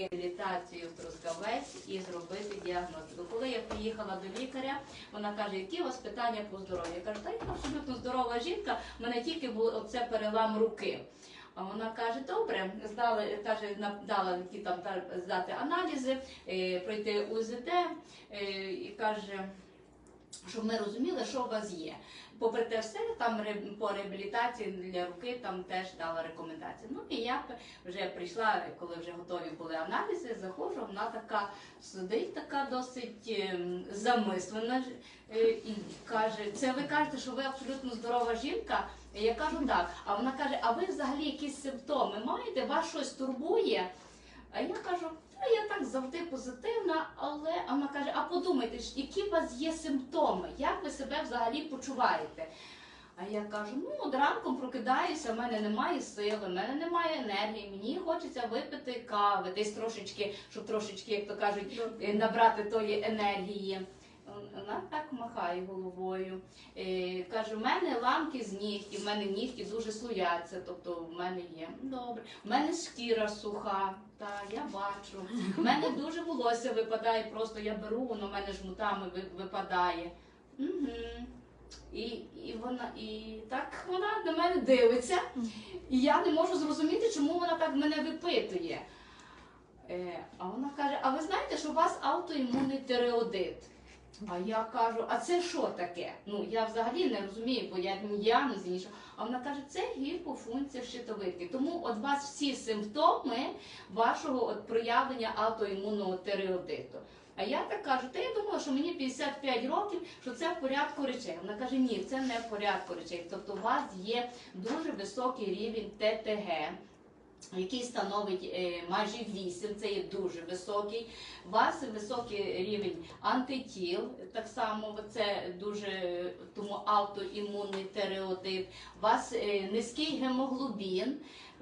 реабілітацію в Трускавець і зробити діагностику. Коли я приїхала до лікаря, вона каже, які у вас питання по здоров'ю? Я кажу, та я абсолютно здорова жінка, в мене тільки було оце перелам руки. А вона каже, добре, здали, каже, дала які там здати аналізи, е, пройти УЗД е, і каже, щоб ми розуміли, що у вас є. Попри те все, там по реабілітації для руки там теж дала рекомендації. Ну і я вже прийшла, коли вже готові були аналізи, заходжу, вона така сидить, така досить ем, замислена е, і каже: це ви кажете, що ви абсолютно здорова жінка? Я кажу так. А вона каже: а ви взагалі якісь симптоми маєте? Вас щось турбує? А я кажу, та я так завжди позитивна, але а вона каже: а подумайте, ж, які у вас є симптоми, як ви себе взагалі почуваєте? А я кажу, ну от ранком прокидаюся, в мене немає сили, в мене немає енергії, мені хочеться випити кави, десь трошечки, щоб трошечки, як то кажуть, набрати тої енергії. Вона так махає головою. Е, каже, в мене ламки з нігтів, в мене нігті дуже слояться, тобто в мене є. Добре. В мене шкіра суха, та я бачу. В мене дуже волосся випадає, просто я беру, воно в мене жмутами випадає. Угу. І, і вона і так вона на мене дивиться, і я не можу зрозуміти, чому вона так мене випитує. Е, а вона каже: А ви знаєте, що у вас аутоімунний тиреодит? А я кажу, а це що таке? Ну я взагалі не розумію, бо я ні діагнози, нічого. А вона каже, це гіпофункція щитовидки. Тому от вас всі симптоми вашого от проявлення аутоімунного тиреодиту. А я так кажу, та я думала, що мені 55 років, що це в порядку речей. Вона каже, ні, це не в порядку речей. Тобто у вас є дуже високий рівень ТТГ. Який становить е, майже 8, це є дуже високий. У вас високий рівень антитіл, так само це дуже тому автоімунний тереотип. У вас е, низький гемоглобін,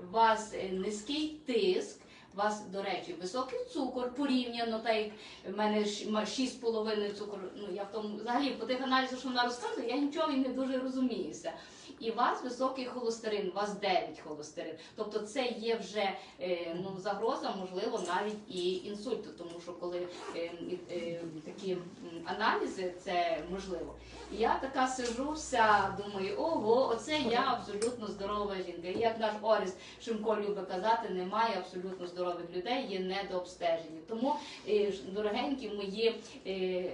у вас е, низький тиск. Вас, до речі, високий цукор порівняно, так як в мене 6,5 цукру. Ну я в тому взагалі по тих аналізах, що вона розказує, я нічого не дуже розуміюся. І у вас високий холестерин, у вас 9 холестерин. Тобто це є вже е, ну, загроза, можливо, навіть і інсульту, тому що коли е, е, такі аналізи, це можливо. І я така сижу вся, думаю, ого, оце я абсолютно здорова жінка. І як наш Орис Шимко любить казати, немає абсолютно здорових людей, є недообстежені. Тому, е, дорогенькі мої е,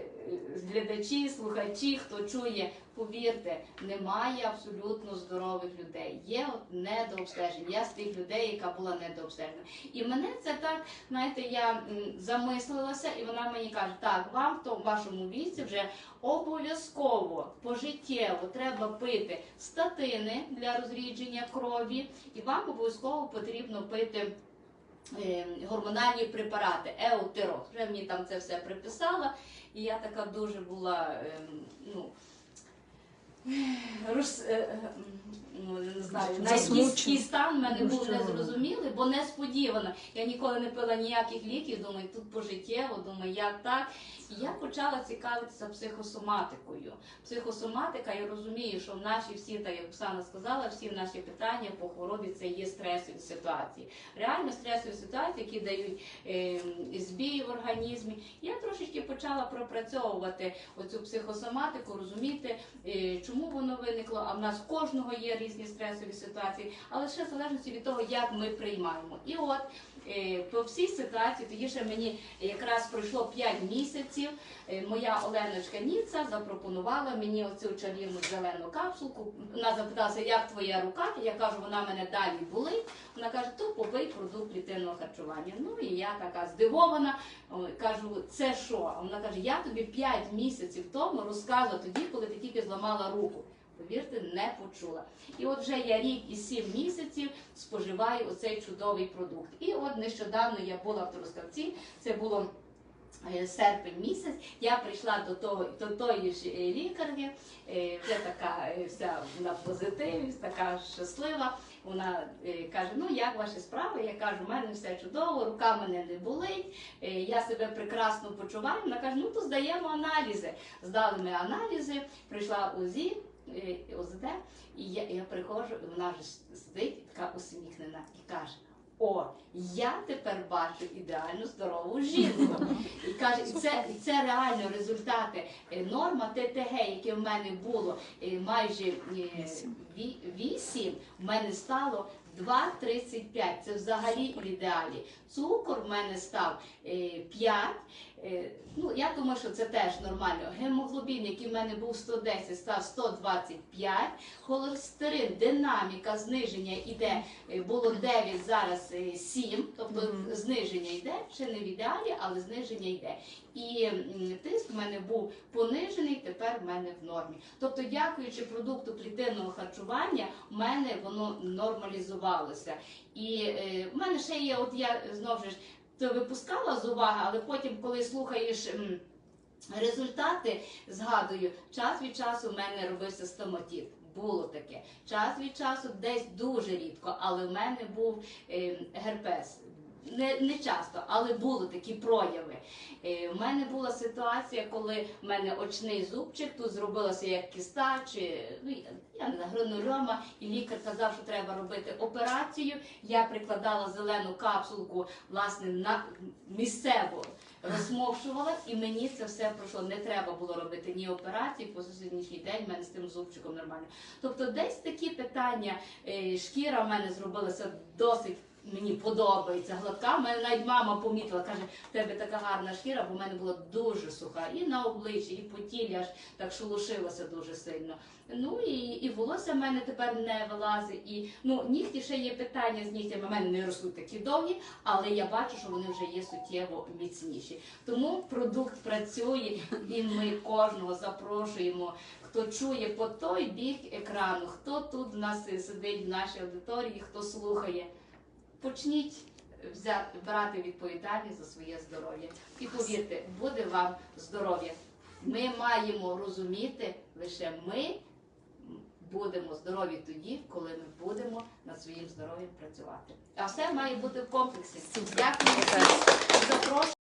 глядачі, слухачі, хто чує, повірте, немає абсолютно здорових людей. Є от недообстеження. Я з тих людей, яка була недообстежена. І мене це так, знаєте, я замислилася, і вона мені каже, так, вам в вашому віці вже обов'язково пожиттєво треба пити статини для розрідження крові, і вам обов'язково потрібно пити. Е, Гормональні препарати, еутеро. Вже мені там це все приписала, і я така дуже була, ем, ну, роз, е, е, ну, знаю, навіть Засмучена. стан в мене був незрозумілий, бо несподівано. Я ніколи не пила ніяких ліків, думаю, тут пожиттєво, думаю, як так. І я почала цікавитися психосоматикою. Психосоматика, я розумію, що в наші всі, так як Оксана сказала, всі наші питання по хворобі це є стресові ситуації. Реально стресові ситуації, які дають е, збій в організмі. Я трошечки почала пропрацьовувати оцю психосоматику, розуміти, е, чому воно виникло. А в нас в кожного є різні стресові ситуації, але ще в залежності від того, як ми приймаємо. І от е, по всій ситуації, тоді ще мені якраз пройшло 5 місяців. е, Моя Оленочка Ніца запропонувала мені оцю чарівну зелену капсулку. Вона запиталася, як твоя рука? Я кажу, вона мене далі болить. Вона каже, то попий продукт клітинного харчування. Ну і я така здивована. Кажу, це що? А вона каже, я тобі 5 місяців тому розказувала тоді, коли ти тільки зламала руку. Повірте, не почула. І от вже я рік і сім місяців споживаю оцей чудовий продукт. І от нещодавно я була в Трускавці, це було е, серпень місяць. Я прийшла до того до тої ж е, лікарні, е, вже така вся на позитиві, така щаслива. Вона каже: Ну як ваші справи? Я кажу, у мене все чудово, рука мене не болить, я себе прекрасно почуваю. Вона каже, ну то здаємо аналізи. Здали ми аналізи, прийшла УЗІ. Е, ОЗД, і я, я приходжу, і вона вже сидить, така усміхнена, і каже: О, я тепер бачу ідеально здорову жінку. І каже, і це, і це реально результати. Е, Норма ТТГ, яке в мене було е, майже вісім, 8, в мене стало 2,35. Це взагалі в ідеалі. Цукор в мене став е, 5. Е, Ну, я думаю, що це теж нормально. Гемоглобін, який в мене був 110, став 125. Холестерин, динаміка зниження йде, е, було 9, зараз е, 7, тобто Мгм. зниження йде, ще не в ідеалі, але зниження йде. І тиск в мене був понижений, тепер в мене в нормі. Тобто, дякуючи продукту клітинного харчування, в мене воно нормалізувалося. І е, в мене ще є, от я знову ж то випускала з уваги, але потім, коли слухаєш. Результати згадую, час від часу в мене робився стоматіт. Було таке. Час від часу десь дуже рідко, але в мене був е, герпес. Не, не часто, але були такі прояви. Е, у мене була ситуація, коли в мене очний зубчик тут зробилося як кіста, чи ну, я- не знаю, гранульома, і лікар казав, що треба робити операцію. Я прикладала зелену капсулку власне на місцево розмовшувала, і мені це все пройшло. Не треба було робити ні операції, по сьогоднішній день в мене з тим зубчиком нормально. Тобто, десь такі питання, е, шкіра в мене зробилася досить. Мені подобається гладка. У мене навіть мама помітила, каже, в тебе така гарна шкіра, бо в мене була дуже суха і на обличчі, і по тілі аж так шелушилося дуже сильно. Ну і, і волосся в мене тепер не вилазить. І ну нігті ще є питання з нігтями. У мене не ростуть такі довгі, але я бачу, що вони вже є суттєво міцніші. Тому продукт працює, і ми кожного запрошуємо. Хто чує по той бік екрану, хто тут в нас сидить в нашій аудиторії, хто слухає, почніть взяти брати відповідальність за своє здоров'я. І повірте, буде вам здоров'я. Ми маємо розуміти лише ми будемо здорові тоді, коли ми будемо над своїм здоров'ям працювати. А все має бути в комплексі. Дякую. Запрошую.